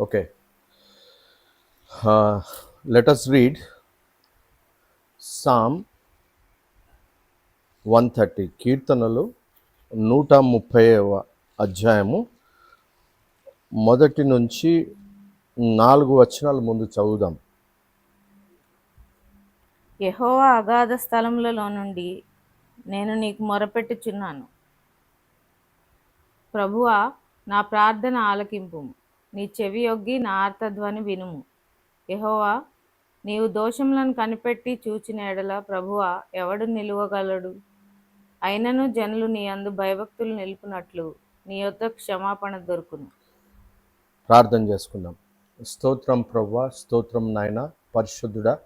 Okay. Uh, let us read Psalm 130 కీర్తనలు నూట ముప్పైవ అధ్యాయము. మొదటి నుంచి నాలుగు వచనాల ముందు చదువుదాం. యెహోవా అగాధ స్థలములలో నుండి నేను నీకు మొరపెట్టుచున్నాను. ప్రభువా నా ప్రార్థన ఆలకింపు నీ చెవి యొగ్గి నా ఆర్తధ్వని వినుము. యహోవా నీవు దోషములను కనిపెట్టి చూచిన ఎడల ప్రభువా ఎవడు నిలువగలడు? అయినను జనులు నీ అందు భయభక్తులు నిలుపునట్లు నీ యొద్ద క్షమాపణ దొరుకును. ప్రార్థన చేసుకుందాం. స్తోత్రం ప్రవ్వ స్తోత్రం నాయన పరిశుద్ధుడా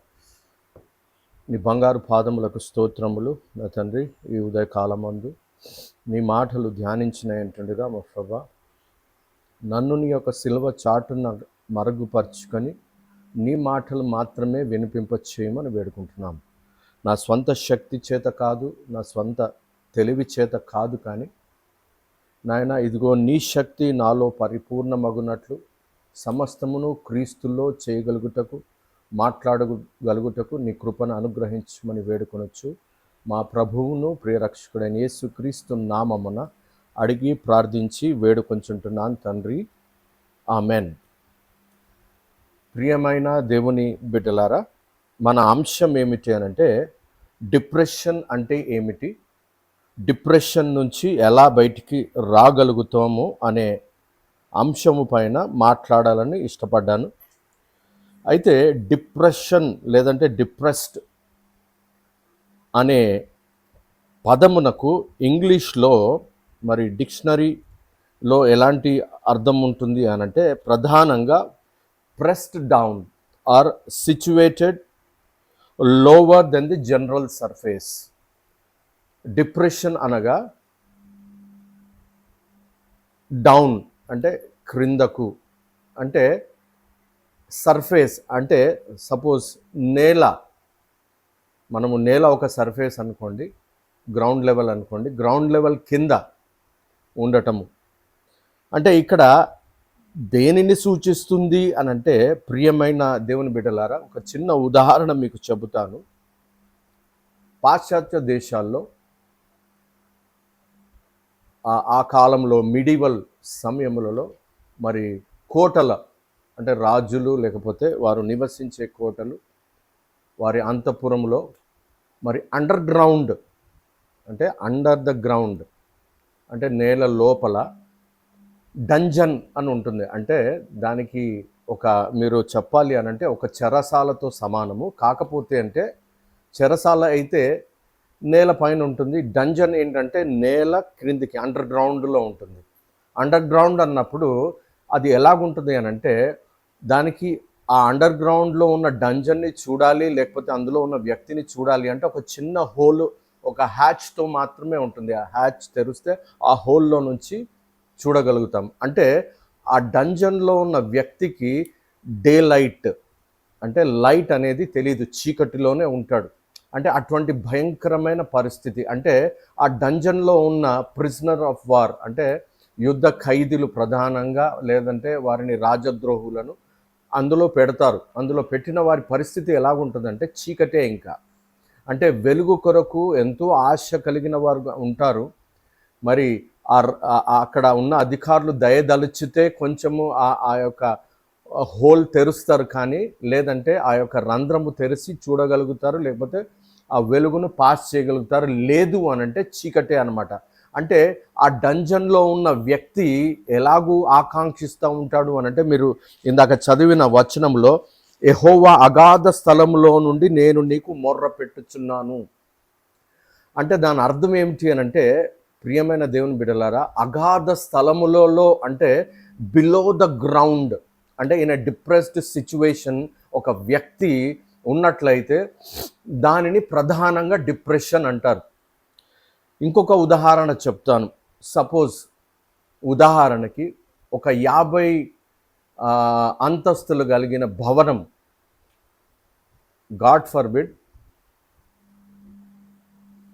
నీ బంగారు పాదములకు స్తోత్రములు నా తండ్రి ఈ ఉదయకాలమందు నీ మాటలు ధ్యానించిన మా ప్రభా నన్ను నీ యొక్క సిలువ చాటున మరుగుపరుచుకొని నీ మాటలు మాత్రమే వినిపింప చేయమని వేడుకుంటున్నాం. నా స్వంత శక్తి చేత కాదు నా స్వంత తెలివి చేత కాదు కానీ నాయన ఇదిగో నీ శక్తి నాలో పరిపూర్ణమగునట్లు సమస్తమును క్రీస్తుల్లో చేయగలుగుటకు మాట్లాడగలుగుటకు నీ కృపను అనుగ్రహించమని వేడుకొనొచ్చు. మా ప్రభువును ప్రియరక్షకుడైన యేసు క్రీస్తు నామమున అడిగి ప్రార్థించి వేడుకొంచుంటున్నాను తండ్రి. ఆమెన్. ప్రియమైన దేవుని బిడ్డలారా మన అంశం ఏమిటి అని అంటే డిప్రెషన్ అంటే ఏమిటి? డిప్రెషన్ నుంచి ఎలా బయటికి రాగలుగుతాము అనే అంశము పైన మాట్లాడాలని ఇష్టపడ్డాను. అయితే డిప్రెషన్ లేదంటే డిప్రెస్డ్ అనే పదమునకు ఇంగ్లీష్లో మరి డిక్షనరీలో ఎలాంటి అర్థం ఉంటుంది అని అంటే ప్రధానంగా pressed down or situated lower than the general surface. Depression అనగా డౌన్ అంటే క్రిందకు అంటే సర్ఫేస్ అంటే సపోజ్ నేల మనము నేల ఒక సర్ఫేస్ అనుకోండి గ్రౌండ్ లెవెల్ అనుకోండి గ్రౌండ్ లెవెల్ కింద ఉండటము. అంటే ఇక్కడ దేనిని సూచిస్తుంది అని అంటే ప్రియమైన దేవుని బిడ్డలారా ఒక చిన్న ఉదాహరణ మీకు చెబుతాను. పాశ్చాత్య దేశాల్లో ఆ- కాలంలో మిడివల్ సమయములలో మరి కోటల అంటే రాజులు లేకపోతే వారు నివసించే కోటలు వారి అంతఃపురంలో మరి అండర్ గ్రౌండ్ అంటే అండర్ ద గ్రౌండ్ అంటే నేల లోపల డంజన్ అని ఉంటుంది. అంటే దానికి ఒక మీరు చెప్పాలి అని అంటే ఒక చెరసాలతో సమానము. కాకపోతే అంటే చెరసాల అయితే నేల పైన ఉంటుంది. డంజన్ ఏంటంటే నేల క్రిందికి అండర్ గ్రౌండ్లో ఉంటుంది. అండర్ గ్రౌండ్ అన్నప్పుడు అది ఎలాగుంటుంది అని అంటే దానికి ఆ అండర్ గ్రౌండ్లో ఉన్న డంజన్ని చూడాలి లేకపోతే అందులో ఉన్న వ్యక్తిని చూడాలి అంటే ఒక చిన్న హోల్ ఒక హ్యాచ్తో మాత్రమే ఉంటుంది. ఆ హ్యాచ్ తెరిస్తే ఆ హోల్లో నుంచి చూడగలుగుతాం. అంటే ఆ డంజన్లో ఉన్న వ్యక్తికి డే లైట్ అంటే లైట్ అనేది తెలియదు చీకటిలోనే ఉంటాడు. అంటే అటువంటి భయంకరమైన పరిస్థితి. అంటే ఆ డంజన్లో ఉన్న ప్రిజనర్ ఆఫ్ వార్ అంటే యుద్ధ ఖైదీలు ప్రధానంగా లేదంటే వారిని రాజద్రోహులను అందులో పెడతారు. అందులో పెట్టిన వారి పరిస్థితి ఎలాగుంటుందంటే చీకటే ఇంకా. అంటే వెలుగు కొరకు ఎంతో ఆశ కలిగిన వారు ఉంటారు. మరి ఆ అక్కడ ఉన్న అధికారులు దయదలుచితే కొంచెము ఆ ఆ యొక్క హోల్ తెరుస్తారు కానీ లేదంటే ఆ యొక్క రంధ్రము తెరిచి చూడగలుగుతారు లేకపోతే ఆ వెలుగును పాస్ చేయగలుగుతారు. లేదు అని అంటే చీకటే అనమాట అంటే ఆ డంజన్లో ఉన్న వ్యక్తి ఎలాగూ ఆకాంక్షిస్తూ ఉంటాడు అని అంటే మీరు ఇందాక చదివిన వచనంలో ఎహోవా అగాధ స్థలంలో నుండి నేను నీకు మొర్ర పెట్టుచున్నాను. అంటే దాని అర్థం ఏమిటి అని అంటే ప్రియమైన దేవుని బిడలారా అగాధ స్థలములలో అంటే బిలో ద గ్రౌండ్ అంటే ఇన్ అ డిప్రెస్డ్ సిచ్యువేషన్ ఒక వ్యక్తి ఉన్నట్లయితే దానిని ప్రధానంగా డిప్రెషన్ అంటారు. ఇంకొక ఉదాహరణ చెప్తాను. సపోజ్ ఉదాహరణకి ఒక యాభై అంతస్తులు కలిగిన భవనం గాడ్ ఫర్బిడ్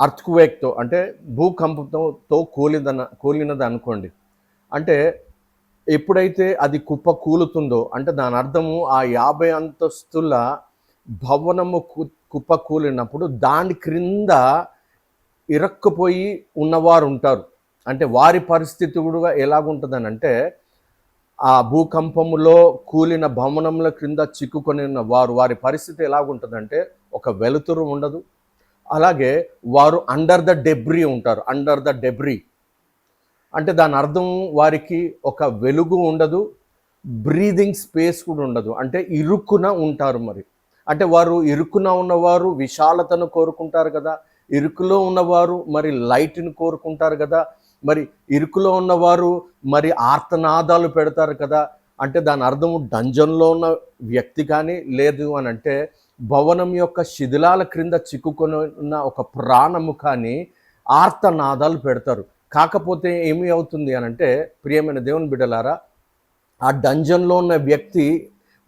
అర్త్క్వేక్తో అంటే భూకంపంతో కూలిదన కూలినది అనుకోండి. అంటే ఎప్పుడైతే అది కుప్ప కూలుతుందో అంటే దాని అర్థము ఆ యాభై అంతస్తుల భవనము కుప్ప కూలినప్పుడు దాని క్రింద ఇరక్కుపోయి ఉన్నవారు ఉంటారు అంటే వారి పరిస్థితి కూడా ఎలాగుంటుందని అంటే ఆ భూకంపములో కూలిన భవనముల క్రింద చిక్కుకొని ఉన్న వారు వారి పరిస్థితి ఎలాగుంటుందంటే ఒక వెలుతురు ఉండదు. అలాగే వారు అండర్ ద డెబ్రీ ఉంటారు అండర్ ద డెబ్రీ అంటే దాని అర్థం వారికి ఒక వెలుగు ఉండదు బ్రీదింగ్ స్పేస్ కూడా ఉండదు. అంటే ఇరుక్కున ఉంటారు మరి. అంటే వారు ఇరుక్కున ఉన్నవారు విశాలతను కోరుకుంటారు కదా ఇరుకులో ఉన్నవారు మరి లైట్ని కోరుకుంటారు కదా మరి ఇరుకులో ఉన్నవారు మరి ఆర్తనాదాలు పెడతారు కదా. అంటే దాని అర్థం డంజన్లో ఉన్న వ్యక్తి కానీ లేదు అని అంటే భవనం యొక్క శిథిలాల క్రింద చిక్కుకొని ఉన్న ఒక ప్రాణము కానీ ఆర్తనాదాలు పెడతారు. కాకపోతే ఏమి అవుతుంది అని అంటే ప్రియమైన దేవుని బిడ్డలారా ఆ డంజన్లో ఉన్న వ్యక్తి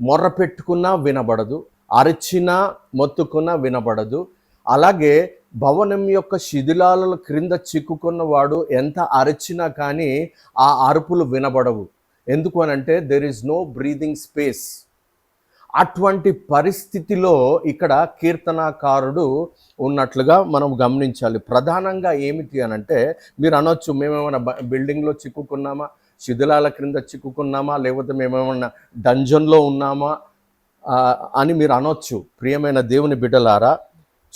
మొర్ర పెట్టుకున్నా వినబడదు అరిచినా మొత్తుకున్నా వినబడదు. అలాగే భవనం యొక్క శిథిలాల క్రింద చిక్కుకున్న వాడు ఎంత అరిచినా కానీ ఆ అరుపులు వినబడవు. ఎందుకు అని అంటే there is no breathing space అటువంటి పరిస్థితిలో ఇక్కడ కీర్తనాకారుడు ఉన్నట్లుగా మనం గమనించాలి. ప్రధానంగా ఏమిటి అని అంటే మీరు అనొచ్చు మేమేమైనా బిల్డింగ్లో చిక్కుకున్నామా? శిథిలాల క్రింద చిక్కుకున్నామా? లేకపోతే మేమేమన్నా డంజన్లో ఉన్నామా? అని మీరు అనొచ్చు. ప్రియమైన దేవుని బిడ్డలారా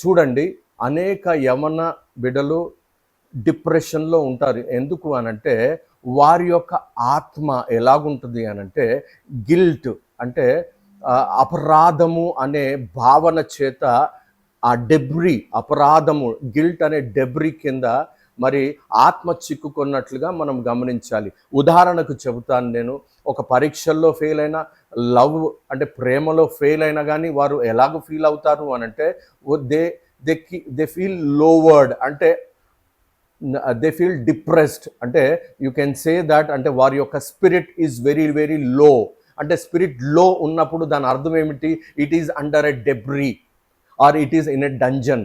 చూడండి అనేక యవన బిడ్డలు డిప్రెషన్లో ఉంటారు. ఎందుకు అనంటే వారి యొక్క ఆత్మ ఎలాగుంటుంది అనంటే గిల్ట్ అంటే అపరాధము అనే భావన చేత ఆ డెబ్రి అపరాధము గిల్ట్ అనే డెబ్రి కింద మరి ఆత్మ చిక్కుకున్నట్లుగా మనం గమనించాలి. ఉదాహరణకు చెబుతాను నేను ఒక పరీక్షల్లో ఫెయిల్ అయినా లవ్ అంటే ప్రేమలో ఫెయిల్ అయినా కానీ వారు ఎలాగ ఫీల్ అవుతారు అని అంటే they they they feel lowered అంటే దే ఫీల్ డిప్రెస్డ్ అంటే యూ కెన్ సే దట్ అంటే వారి యొక్క spirit is very very low అంటే స్పిరిట్లో ఉన్నప్పుడు దాని అర్థం ఏమిటి? It is under a debris or it is in a dungeon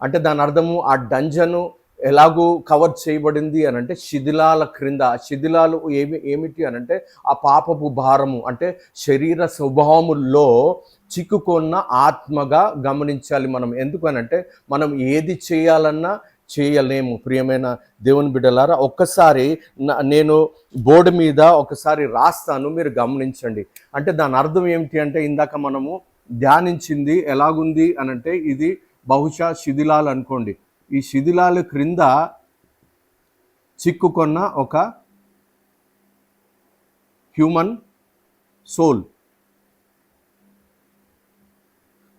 అంటే దాని అర్థము ఆ డంజను ఎలాగూ కవర్ చేయబడింది అని అంటే శిథిలాల క్రింద. శిథిలాలు ఏమి ఏమిటి అని అంటే ఆ పాపపు భారము అంటే శరీర స్వభావముల్లో చిక్కుకున్న ఆత్మగా గమనించాలి మనం. ఎందుకనంటే మనం ఏది చేయాలన్నా చేయలేము. ప్రియమైన దేవుని బిడ్డలారా ఒక్కసారి నేను బోర్డు మీద ఒకసారి రాస్తాను మీరు గమనించండి. అంటే దాని అర్థం ఏమిటి అంటే ఇందాక మనము ధ్యానించింది ఎలాగుంది అనంటే ఇది బహుశా శిథిలాలు అనుకోండి. ఈ శిథిలాల క్రింద చిక్కుకున్న ఒక హ్యూమన్ సోల్.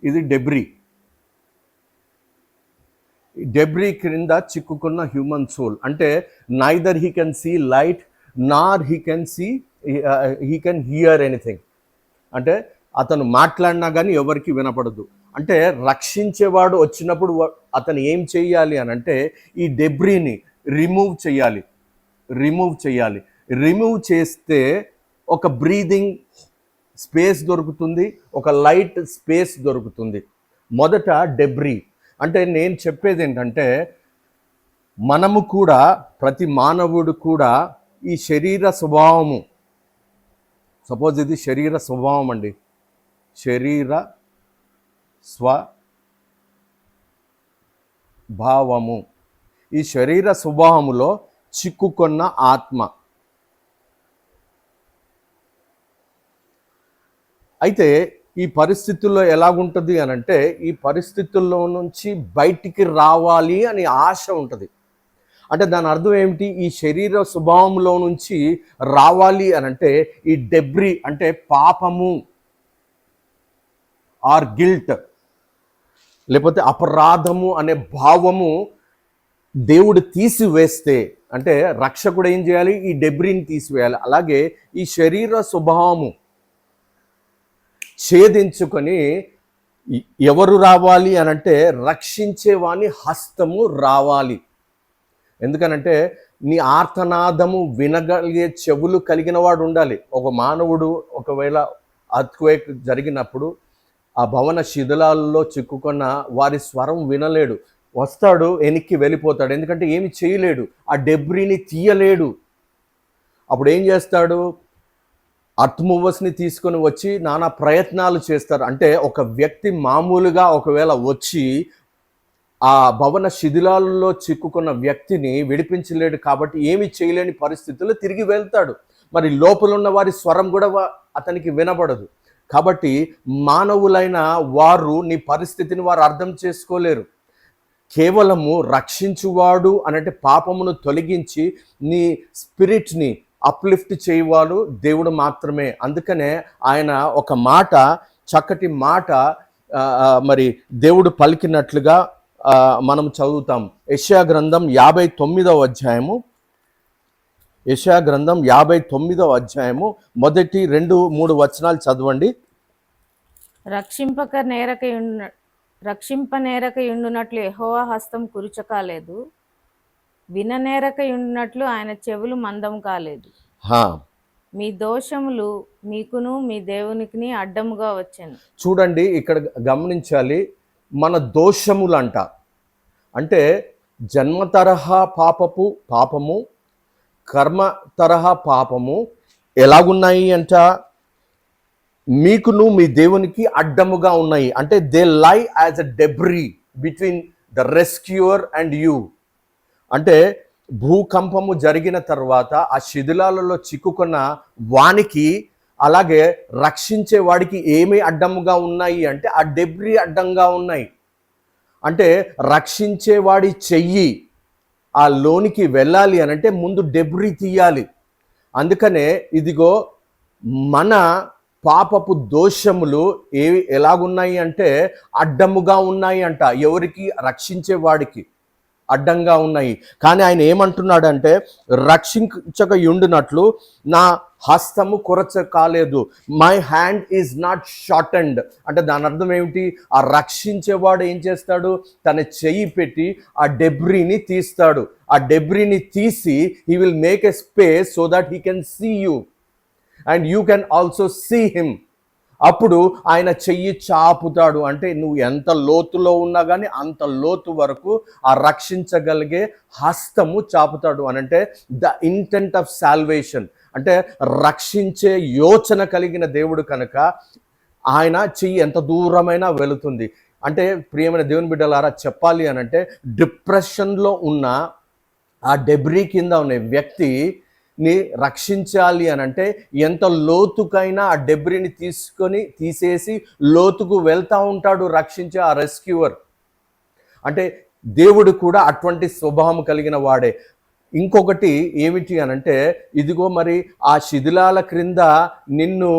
ఇది డెబ్రీ. డెబ్రీ క్రింద చిక్కుకున్న హ్యూమన్ సోల్. అంటే neither he can see light nor he can see he can hear anything అంటే అతను మాట్లాడినా కానీ ఎవరికి వినపడదు. అంటే రక్షించేవాడు వచ్చినప్పుడు అతను ఏం చేయాలి అని అంటే ఈ డెబ్రీని రిమూవ్ చేయాలి. రిమూవ్ చేయాలి. రిమూవ్ చేస్తే ఒక బ్రీదింగ్ స్పేస్ దొరుకుతుంది ఒక లైట్ స్పేస్ దొరుకుతుంది. మొదట డెబ్రీ అంటే నేను చెప్పేది ఏంటంటే మనము కూడా ప్రతి మానవుడు కూడా ఈ శరీర స్వభావము సపోజ్ ఇది శరీర స్వభావం అండి. శరీర స్వభావము. ఈ శరీర స్వభావములో చిక్కుకున్న ఆత్మ. అయితే ఈ పరిస్థితుల్లో ఎలాగుంటుంది అని అంటే ఈ పరిస్థితుల్లో నుంచి బయటికి రావాలి అని ఆశ ఉంటుంది. అంటే దాని అర్థం ఏమిటి? ఈ శరీర స్వభావంలో నుంచి రావాలి అని అంటే ఈ డెబ్రి అంటే పాపము. Or guilt. లేకపోతే అపరాధము అనే భావము దేవుడు తీసివేస్తే అంటే రక్షకుడు ఏం చేయాలి? ఈ డెబ్రిని తీసివేయాలి. అలాగే ఈ శరీర స్వభావము ఛేదించుకొని ఎవరు రావాలి అని అంటే రక్షించేవాని హస్తము రావాలి. ఎందుకనంటే నీ ఆర్తనాదము వినగలిగే చెవులు కలిగిన వాడు ఉండాలి. ఒక మానవుడు ఒకవేళ అత్క్వేక్ జరిగినప్పుడు ఆ భవన శిథిలాల్లో చిక్కుకున్న వారి స్వరం వినలేడు. వస్తాడు వెనక్కి వెళ్ళిపోతాడు. ఎందుకంటే ఏమి చేయలేడు. ఆ డెబ్రీని తీయలేడు. అప్పుడు ఏం చేస్తాడు? అర్త్మూవర్స్ని తీసుకొని వచ్చి నానా ప్రయత్నాలు చేస్తారు. అంటే ఒక వ్యక్తి మామూలుగా ఒకవేళ వచ్చి ఆ భవన శిథిలాలలో చిక్కుకున్న వ్యక్తిని విడిపించలేడు కాబట్టి ఏమి చేయలేని పరిస్థితుల్లో తిరిగి వెళ్తాడు. మరి లోపల ఉన్న వారి స్వరం కూడా అతనికి వినబడదు. కాబట్టి మానవులైన వారు నీ పరిస్థితిని వారు అర్థం చేసుకోలేరు. కేవలము రక్షించువాడు అనంటే పాపమును తొలగించి నీ స్పిరిట్ని అప్లిఫ్ట్ చేయవాడు దేవుడు మాత్రమే. అందుకనే ఆయన ఒక మాట చక్కటి మాట మరి దేవుడు పలికినట్లుగా మనం చదువుతాం. యష్యా గ్రంథం యాభై తొమ్మిదవ అధ్యాయము. యెషయా గ్రంథం యాభై తొమ్మిదవ అధ్యాయము మొదటి రెండు మూడు వచనాలు చదవండి. రక్షింపక నేరక రక్షింప నేరక యుండునట్లు యెహోవా హస్తం కురుచ కాలేదు. విననేరక ఆయన చెవులు మందం కాలేదు. మీ దోషములు మీకును మీ దేవునికి అడ్డముగా వచ్చాను. చూడండి ఇక్కడ గమనించాలి మన దోషములంట. అంటే జన్మ తరహా పాపపు పాపము కర్మ తరహా పాపము ఎలాగున్నాయి అంట? మీకును మీ దేవునికి అడ్డముగా ఉన్నాయి. అంటే they lie as a debris between the rescuer and you అంటే భూకంపము జరిగిన తర్వాత ఆ శిథిలాలలో చిక్కుకున్న వానికి అలాగే రక్షించే వాడికి ఏమి అడ్డముగా ఉన్నాయి అంటే ఆ డెబ్రీ అడ్డంగా ఉన్నాయి. అంటే రక్షించేవాడి చెయ్యి ఆ లోనికి వెళ్ళాలి అని అంటే ముందు డెబ్రీ తీయాలి. అందుకనే ఇదిగో మన పాపపు దోషములు ఏవి ఎలాగున్నాయి అంటే అడ్డముగా ఉన్నాయి అంట. ఎవరికి? రక్షించేవాడికి. అడ్డంగా ఉన్నాయి. కానీ ఆయన ఏమంటున్నాడంటే రక్షించక ఉండినట్లు నా హస్తము కొరచ కాలేదు my hand is not shortened అంటే దాని అర్థం ఏమిటి? ఆ రక్షించేవాడు ఏం చేస్తాడు? తన చెయ్యి పెట్టి ఆ డెబ్రీని తీస్తాడు. ఆ డెబ్రీని తీసి he will make a space so that he can see you and you can also see him అప్పుడు ఆయన చెయ్యి చాపుతాడు. అంటే నువ్వు ఎంత లోతులో ఉన్నా కానీ అంత లోతు వరకు ఆ రక్షించగలిగే హస్తము చాపుతాడు. అని అంటే ద ఇంటెంట్ ఆఫ్ సాల్వేషన్. అంటే రక్షించే యోచన కలిగిన దేవుడు కనుక ఆయన చెయ్యి ఎంత దూరమైనా వెళుతుంది. అంటే ప్రియమైన దేవుని బిడ్డలారా చెప్పాలి అని అంటే డిప్రెషన్లో ఉన్న ఆ డెబ్రీ కింద ఉన్న వ్యక్తి ని రక్షించాలి అని అంటే ఎంత లోతుకైనా ఆ డెబ్రిని తీసుకొని తీసేసి లోతుకు వెళ్తూ ఉంటాడు రక్షించే ఆ రెస్క్యూవర్. అంటే దేవుడు కూడా అటువంటి స్వభావం కలిగిన వాడే. ఇంకొకటి ఏమిటి అని అంటే ఇదిగో మరి ఆ శిథిలాల క్రింద నిన్ను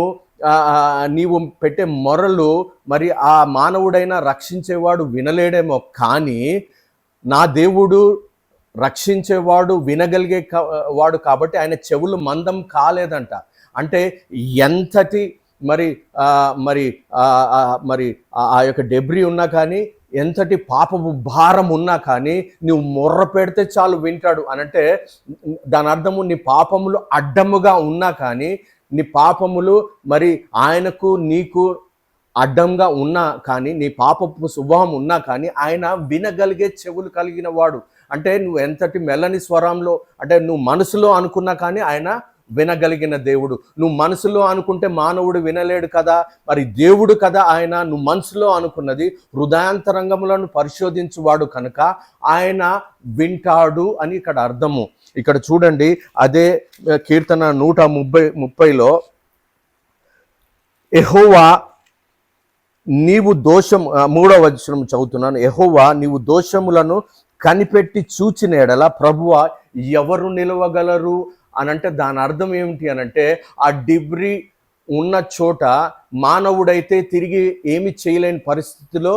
నీవు పెట్టే మొరలు మరి ఆ మానవుడైనా రక్షించేవాడు వినలేడేమో కానీ నా దేవుడు రక్షించేవాడు వినగలిగే వాడు కాబట్టి ఆయన చెవులు మందం కాలేదంట. అంటే ఎంతటి మరి మరి మరి ఆ యొక్క డెబ్రీ ఉన్నా కానీ ఎంతటి పాపపు భారం ఉన్నా కానీ నువ్వు మొర్ర పెడితే చాలు వింటాడు అనంటే దాని అర్థము నీ పాపములు అడ్డముగా ఉన్నా కానీ నీ పాపములు మరి ఆయనకు నీకు అడ్డంగా ఉన్నా కానీ నీ పాపపు శుభం ఉన్నా కానీ ఆయన వినగలిగే చెవులు కలిగిన వాడు. అంటే నువ్వు ఎంతటి మెల్లని స్వరంలో అంటే నువ్వు మనసులో అనుకున్నా కానీ ఆయన వినగలిగిన దేవుడు. నువ్వు మనసులో అనుకుంటే మానవుడు వినలేడు కదా మరి దేవుడు కదా ఆయన నువ్వు మనసులో అనుకున్నది. హృదయాంతరంగములను పరిశోధించువాడు కనుక ఆయన వింటాడు అని ఇక్కడ అర్థము. ఇక్కడ చూడండి అదే కీర్తన నూట ముప్పై ముప్పైలో ఎహోవా నీవు దోషం మూడవ వచనం చదువుతున్నాను. ఎహోవా నీవు దోషములను కనిపెట్టి చూచిన ఎడల ప్రభువ ఎవరు నిలవగలరు అనంటే దాని అర్థం ఏమిటి అని అంటే ఆ డిబ్రీ ఉన్న చోట మానవుడైతే తిరిగి ఏమి చేయలేని పరిస్థితిలో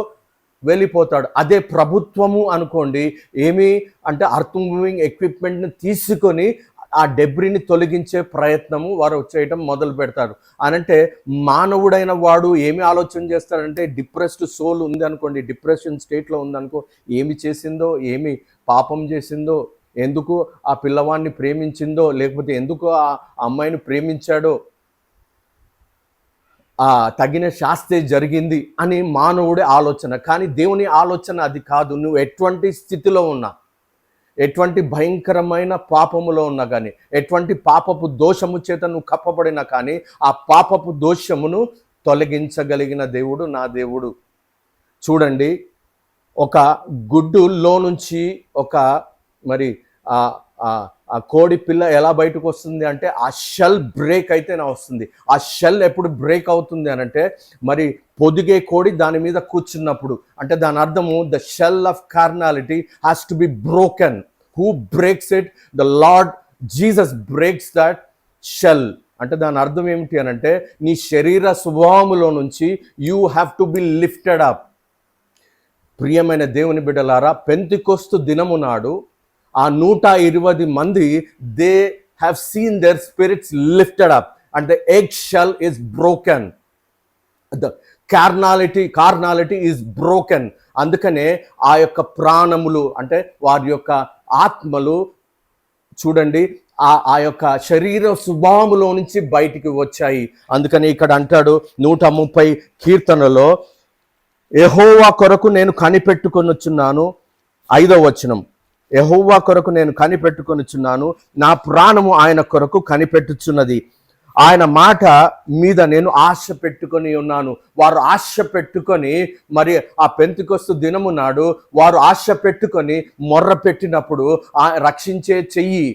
వెళ్ళిపోతాడు. అదే ప్రభుత్వము అనుకోండి ఏమి అంటే అర్త్ మూవింగ్ ఎక్విప్మెంట్ని తీసుకొని ఆ డెబ్రిని తొలగించే ప్రయత్నము వారు చేయటం మొదలు పెడతారు. అనంటే మానవుడైన వాడు ఏమి ఆలోచన చేస్తాడంటే డిప్రెస్డ్ సోల్ ఉంది అనుకోండి డిప్రెషన్ స్టేట్లో ఉందనుకో ఏమి చేసిందో ఏమి పాపం చేసిందో ఎందుకు ఆ పిల్లవాడిని ప్రేమించిందో లేకపోతే ఎందుకు ఆ అమ్మాయిని ప్రేమించాడో ఆ తగిన శాస్త్రే జరిగింది అని మానవుడి ఆలోచన. కానీ దేవుని ఆలోచన అది కాదు. నువ్వు ఎటువంటి స్థితిలో ఉన్నా ఎటువంటి భయంకరమైన పాపములో ఉన్నా కానీ ఎటువంటి పాపపు దోషము చేత నువ్వు కప్పబడినా కానీ ఆ పాపపు దోషమును తొలగించగలిగిన దేవుడు నా దేవుడు. చూడండి ఒక గుడ్డులో నుంచి ఒక మరి ఆ కోడి పిల్ల ఎలా బయటకు వస్తుంది అంటే ఆ షెల్ బ్రేక్ అయితే నా వస్తుంది. ఆ షెల్ ఎప్పుడు బ్రేక్ అవుతుంది అని అంటే మరి పొదిగే కోడి దాని మీద కూర్చున్నప్పుడు అంటే దాని అర్థము the shell of carnality has to be broken who breaks it the Lord Jesus breaks that shell అంటే దాని అర్థం ఏమిటి అని అంటే నీ శరీర స్వభావములో నుంచి you have to be lifted up ప్రియమైన దేవుని బిడ్డలారా పెంతికొస్తు దినము నాడు ఆ నూట ఇరవై మంది they have seen their spirits lifted up and the egg shell is broken the carnality carnality is broken అందుకనే ఆ యొక్క ప్రాణములు అంటే వారి యొక్క ఆత్మలు చూడండి ఆ ఆ యొక్క శరీర స్వభావములో నుంచి బయటికి వచ్చాయి. అందుకని ఇక్కడ అంటాడు నూట ముప్పై కీర్తనలో ఎహోవా కొరకు నేను కనిపెట్టుకొని వచ్చున్నాను ఐదో వచనం. యహోవా కొరకు నేను కనిపెట్టుకొనిచున్నాను. నా ప్రాణము ఆయన కొరకు కనిపెట్టుచున్నది. ఆయన మాట మీద నేను ఆశ పెట్టుకొని ఉన్నాను. వారు ఆశ పెట్టుకొని మరి ఆ పెంతికొస్తు దినము నాడు వారు ఆశ పెట్టుకొని మొర్ర పెట్టినప్పుడు ఆ రక్షించే చెయ్యి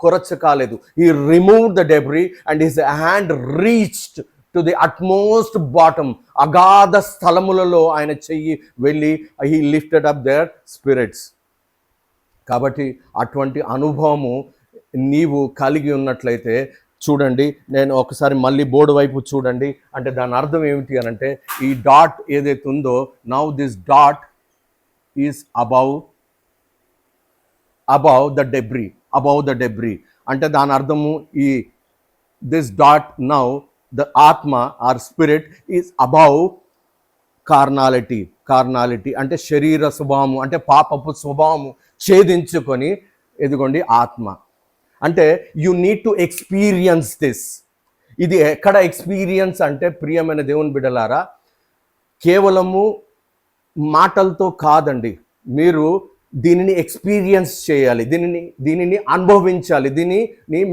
కొరచ కాలేదు. ఈ remove the debris and his hand reached to the utmost bottom అగాధ స్థలములలో ఆయన చెయ్యి వెళ్ళి he lifted up their spirits కాబట్టి అటువంటి అనుభవము నీవు కలిగి ఉన్నట్లయితే చూడండి నేను ఒకసారి మళ్ళీ బోర్డు వైపు చూడండి. అంటే దాని అర్థం ఏమిటి అని అంటే ఈ డాట్ ఏదైతే ఉందో now this dot is above above the debris above the debris అంటే దాని అర్థము ఈ దిస్ డాట్ నౌ ద ఆత్మ or spirit is above carnality carnality అంటే శరీర స్వభావము అంటే పాపపు స్వభావము. ఛేదించుకొని ఎదుగోండి ఆత్మ. అంటే you need to experience this ఇది ఎక్కడ ఎక్స్పీరియన్స్ అంటే ప్రియమైన దేవుని బిడ్డలారా కేవలము మాటలతో కాదండి. మీరు దీనిని ఎక్స్పీరియన్స్ చేయాలి. దీనిని దీనిని అనుభవించాలి. దీనిని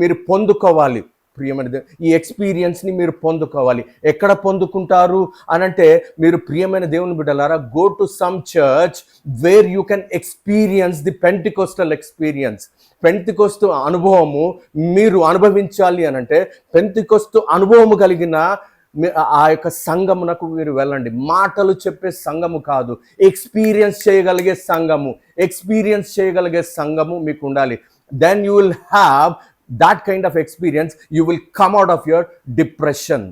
మీరు పొందుకోవాలి. ప్రియమైన ఈ ఎక్స్పీరియన్స్ని మీరు పొందుకోవాలి. ఎక్కడ పొందుకుంటారు అని అంటే మీరు ప్రియమైన దేవుని బిడ్డలారా go to some church where you can experience the pentecostal experience పెంతికొస్తు అనుభవము మీరు అనుభవించాలి అని అంటే పెంతికొస్తు అనుభవము కలిగిన ఆ యొక్క సంఘమునకు మీరు వెళ్ళండి. మాటలు చెప్పే సంఘము కాదు. ఎక్స్పీరియన్స్ చేయగలిగే సంఘము ఎక్స్పీరియన్స్ చేయగలిగే సంఘము మీకు ఉండాలి. Then you will have that kind of experience you will come out of your depression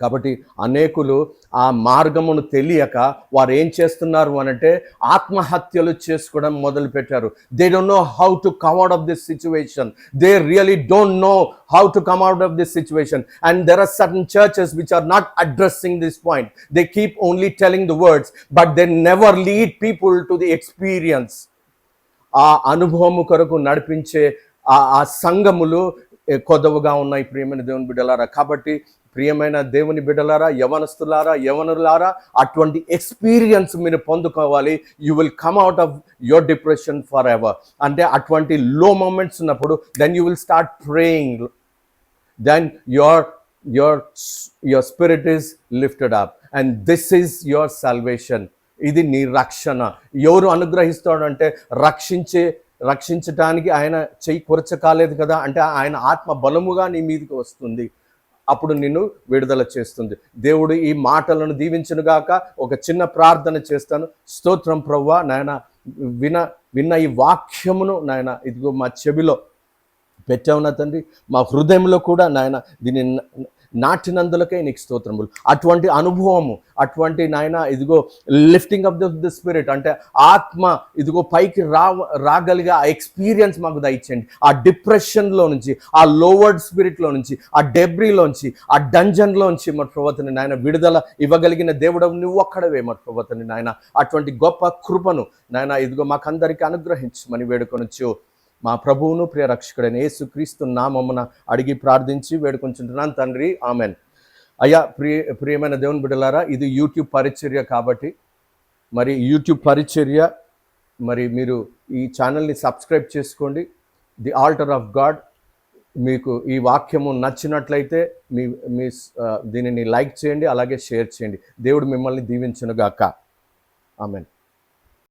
కాబట్టి అనేకులు ఆ మార్గమును తెలియక వారు ఏం చేస్తున్నారు అనంటే ఆత్మహత్యలు చేసుకోవడం మొదలుపెట్టారు. They don't know how to come out of this situation they really don't know how to come out of this situation and there are certain churches which are not addressing this point they keep only telling the words but they never lead people to the experience ఆ అనుభవము కొరకు నడిపించే ఆ సంఘములు కొదవగా ఉన్నాయి ప్రియమైన దేవుని బిడ్డలారా. కాబట్టి ప్రియమైన దేవుని బిడ్డలారా యవనస్తులారా యవనులారా అటువంటి ఎక్స్పీరియన్స్ మీరు పొందుకోవాలి. You will come out of your depression for ever అంటే అటువంటి లో మూమెంట్స్ ఉన్నప్పుడు then you will start praying then your your your spirit is lifted up and this is your salvation ఇది నీ రక్షణ. ఎవరు అనుగ్రహిస్తాడంటే రక్షించే రక్షించటానికి ఆయన చెయ్యి కొరచ కాలేదు కదా అంటే ఆయన ఆత్మ బలముగా నీ మీదకి వస్తుంది. అప్పుడు నిన్ను విడుదల చేస్తుంది. దేవుడు ఈ మాటలను దీవించునుగాక ఒక చిన్న ప్రార్థన చేస్తాను. స్తోత్రం ప్రవ్వా నాయన విన విన్న ఈ వాక్యమును నాయన ఇదిగో మా చెవిలో పెట్టావు నా తండ్రి? మా హృదయంలో కూడా నాయన దీన్ని నాటినందులకై నీకు స్తోత్రములు అటువంటి అనుభవము అటువంటి నాయన ఇదిగో lifting of the the spirit అంటే ఆత్మ ఇదిగో పైకి రా రాగలిగే ఆ ఎక్స్పీరియన్స్ మాకు దయచేయండి. ఆ డిప్రెషన్లో నుంచి ఆ లోవర్డ్ స్పిరిట్లో నుంచి ఆ డెబ్రీలోంచి ఆ డంజన్లోంచి మా ప్రభుత్వని నాయన విడుదల ఇవ్వగలిగిన దేవుడు నువ్వు ఒక్కడవే మా ప్రభుత్వని నాయన. అటువంటి గొప్ప కృపను నాయన ఇదిగో మాకందరికీ అనుగ్రహించమని వేడుకొనొచ్చు. మా ప్రభువును ప్రియ రక్షకుడైన యేసుక్రీస్తు నామమ్మన అడిగి ప్రార్థించి వేడుకుంటున్నాను తండ్రి ఆమెన్. అయ్యా ప్రియ ప్రియమైన దేవుని బిడ్డలారా ఇది యూట్యూబ్ పరిచర్య కాబట్టి మరి యూట్యూబ్ పరిచర్య మరి మీరు ఈ ఛానల్ని సబ్స్క్రైబ్ చేసుకోండి. ది ఆల్టర్ ఆఫ్ గాడ్ మీకు ఈ వాక్యము నచ్చినట్లయితే మీ మీ దీనిని లైక్ చేయండి అలాగే షేర్ చేయండి. దేవుడు మిమ్మల్ని దీవించునుగాక. ఆమెన్.